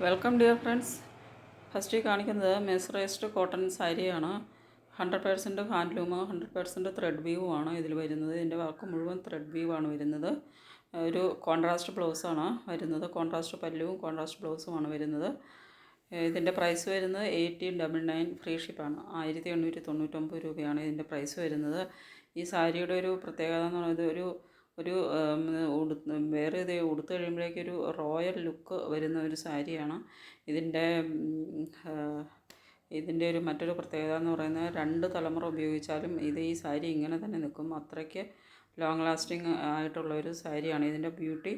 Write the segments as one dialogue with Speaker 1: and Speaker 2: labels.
Speaker 1: Welcome dear friends first കാണിക്കുന്നത് mercerised cotton സാരിയാണ് hundred percent handloom hundred percent thread view ആണ് ഇതിൽ വരുന്നത്. ഇതിന്റെ വർക്ക് മുഴുവൻ ത്രെഡ് വ്യൂ ആണ് വരുന്നത്. ഒരു കോൺട്രാസ്റ്റ് ബ്ലൗസാണ് വരുന്നത്. കോൺട്രാസ്റ്റ് പല്ലുവും കോൺട്രാസ്റ്റ് ബ്ലൗസുമാണ് വരുന്നത്. ഇതിന്റെ പ്രൈസ് വരുന്നത് എയ്റ്റീൻ ഡബിൾ നയൻ ഫ്രീ ഷിപ്പാണ് ആയിരത്തി എണ്ണൂറ്റി തൊണ്ണൂറ്റൊമ്പത് രൂപയാണ് ഇതിന്റെ പ്രൈസ് വരുന്നത്. ഈ സാരിയുടെ ഒരു പ്രത്യേകത എന്ന് പറയുന്നത് ഒരു ഒരു ഉടു വേറെ ഇത് ഉടുത്ത് കഴിയുമ്പോഴേക്കൊരു റോയൽ ലുക്ക് വരുന്ന ഒരു സാരിയാണ്. ഇതിന്റെ ഇതിന്റെ ഒരു മറ്റൊരു പ്രത്യേകത എന്ന് പറയുന്നത് രണ്ട് തലമുറ ഉപയോഗിച്ചാലും ഇത് ഈ സാരി ഇങ്ങനെ തന്നെ നിൽക്കും. അത്രയ്ക്ക് ലോങ് ലാസ്റ്റിംഗ് ആയിട്ടുള്ള ഒരു സാരിയാണ്. ഇതിന്റെ ബ്യൂട്ടി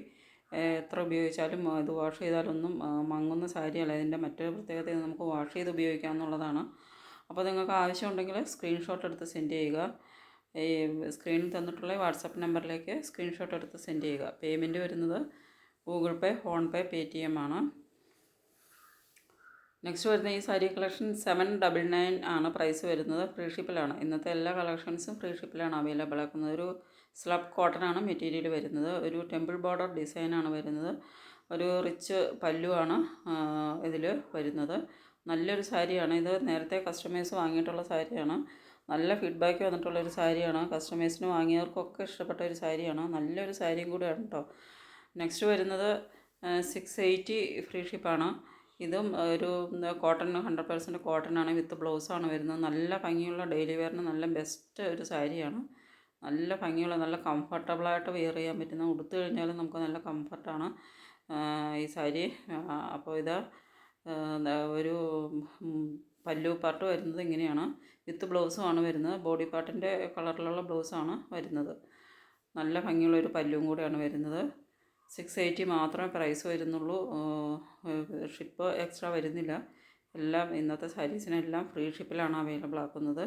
Speaker 1: എത്ര ഉപയോഗിച്ചാലും ഇത് വാഷ് ചെയ്താലൊന്നും മങ്ങുന്ന സാരിയല്ല. ഇതിന്റെ മറ്റൊരു പ്രത്യേകത നമുക്ക് വാഷ് ചെയ്ത് ഉപയോഗിക്കാം എന്നുള്ളതാണ്. അപ്പോൾ നിങ്ങൾക്ക് ആവശ്യമുണ്ടെങ്കിൽ സ്ക്രീൻഷോട്ട് എടുത്ത് സെൻഡ് ചെയ്യുക. ഈ സ്ക്രീനിൽ തന്നിട്ടുള്ള വാട്സപ്പ് നമ്പറിലേക്ക് സ്ക്രീൻഷോട്ട് എടുത്ത് സെൻഡ് ചെയ്യുക. പേയ്മെന്റ് വരുന്നത് Google Pay PhonePe Paytm ആണ്. നെക്സ്റ്റ് വരുന്ന ഈ sari collection seven double nine ആണ് പ്രൈസ് വരുന്നത്. ഫ്രീ ഷിപ്പിലാണ് ഇന്നത്തെ എല്ലാ കളക്ഷൻസും ഫ്രീ ഷിപ്പിലാണ് അവൈലബിൾ ആക്കുന്നത്. ഒരു സ്ലബ് കോട്ടൺ ആണ് മെറ്റീരിയൽ വരുന്നത്. ഒരു ടെമ്പിൾ ബോർഡർ ഡിസൈനാണ് വരുന്നത്. ഒരു റിച്ച് പല്ലുവാണ് ഇതിൽ വരുന്നത്. നല്ലൊരു സാരിയാണ് ഇത് നേരത്തെ കസ്റ്റമേഴ്സ് വാങ്ങിയിട്ടുള്ള സാരിയാണ് നല്ല ഫീഡ്ബാക്ക് വന്നിട്ടുള്ളൊരു സാരിയാണ്. കസ്റ്റമേഴ്സിന് വാങ്ങിയവർക്കൊക്കെ ഇഷ്ടപ്പെട്ട ഒരു സാരിയാണ്. നല്ലൊരു സാരിയും കൂടിയാണ് കേട്ടോ നെക്സ്റ്റ് വരുന്നത് സിക്സ് എയ്റ്റി ഫ്രീ ഷിപ്പാണ് ഇതും ഒരു കോട്ടൺ ഹൺഡ്രഡ് പെർസെന്റ് കോട്ടൺ ആണ്. വിത്ത് ബ്ലൗസാണ് വരുന്നത്. നല്ല ഭംഗിയുള്ള ഡെയിലി വെയറിന് നല്ല ബെസ്റ്റ് ഒരു സാരിയാണ്. നല്ല ഭംഗിയുള്ള നല്ല കംഫർട്ടബിളായിട്ട് വെയർ ചെയ്യാൻ പറ്റുന്ന ഉടുത്തു കഴിഞ്ഞാലും നമുക്ക് നല്ല കംഫർട്ടാണ് ഈ സാരി അപ്പോൾ ഇത് ഒരു പല്ലു പാർട്ട് വരുന്നത് ഇങ്ങനെയാണ്. വിത്ത് ബ്ലൗസുമാണ് വരുന്നത്. ബോഡി പാർട്ടിന്റെ കളറിലുള്ള ബ്ലൗസാണ് വരുന്നത്. നല്ല ഭംഗിയുള്ള ഒരു പല്ലും കൂടെയാണ് വരുന്നത്. സിക്സ് എയ്റ്റി മാത്രമേ പ്രൈസ് വരുന്നുള്ളൂ. ഷിപ്പ് എക്സ്ട്രാ വരുന്നില്ല. എല്ലാം ഇന്നത്തെ സാരീസിനെല്ലാം ഫ്രീ ഷിപ്പിലാണ് അവൈലബിൾ ആക്കുന്നത്.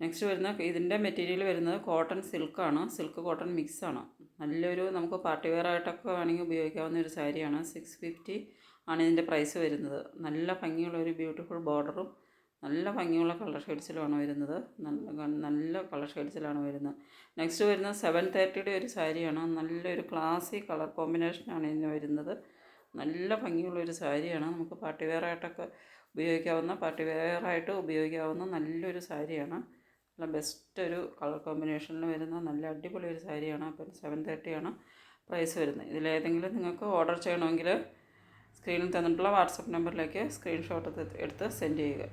Speaker 1: നെക്സ്റ്റ് വരുന്ന ഇതിന്റെ മെറ്റീരിയൽ വരുന്നത് കോട്ടൺ സിൽക്കാണ്. സിൽക്ക് കോട്ടൺ മിക്സാണ്. നല്ലൊരു നമുക്ക് പാർട്ടി വെയർ ആയിട്ടൊക്കെ വേണമെങ്കിൽ ഉപയോഗിക്കാവുന്ന ഒരു സാരിയാണ്. സിക്സ് ഫിഫ്റ്റി ആണ് ഇതിന്റെ പ്രൈസ് വരുന്നത്. നല്ല ഭംഗിയുള്ള ഒരു ബ്യൂട്ടിഫുൾ ബോർഡറും നല്ല ഭംഗിയുള്ള കളർ ഷെയ്ഡ്സിലാണ് വരുന്നത്. നല്ല നല്ല കളർ ഷെയ്ഡ്സിലാണ് വരുന്നത്. നെക്സ്റ്റ് വരുന്നത് സെവൻ തേർട്ടിയുടെ ഒരു സാരിയാണ്. നല്ലൊരു ക്ലാസി കളർ കോമ്പിനേഷനാണ് ഇതിന് വരുന്നത്. നല്ല ഭംഗിയുള്ള ഒരു സാരിയാണ്. നമുക്ക് പാർട്ടി വെയർ ആയിട്ടൊക്കെ ഉപയോഗിക്കാവുന്ന പാർട്ടി വെയർ ആയിട്ട് ഉപയോഗിക്കാവുന്ന നല്ലൊരു സാരിയാണ്. നല്ല ബെസ്റ്റ് ഒരു കളർ കോമ്പിനേഷനിൽ വരുന്ന നല്ല അടിപൊളി ഒരു സാരിയാണ്. അപ്പം സെവൻ തേർട്ടിയാണ് പ്രൈസ് വരുന്നത്. ഇതിലേതെങ്കിലും നിങ്ങൾക്ക് ഓർഡർ ചെയ്യണമെങ്കിൽ സ്ക്രീനിൽ തന്നിട്ടുള്ള വാട്സപ്പ് നമ്പറിലേക്ക് സ്ക്രീൻഷോട്ട് എടുത്ത് സെൻഡ് ചെയ്യുക.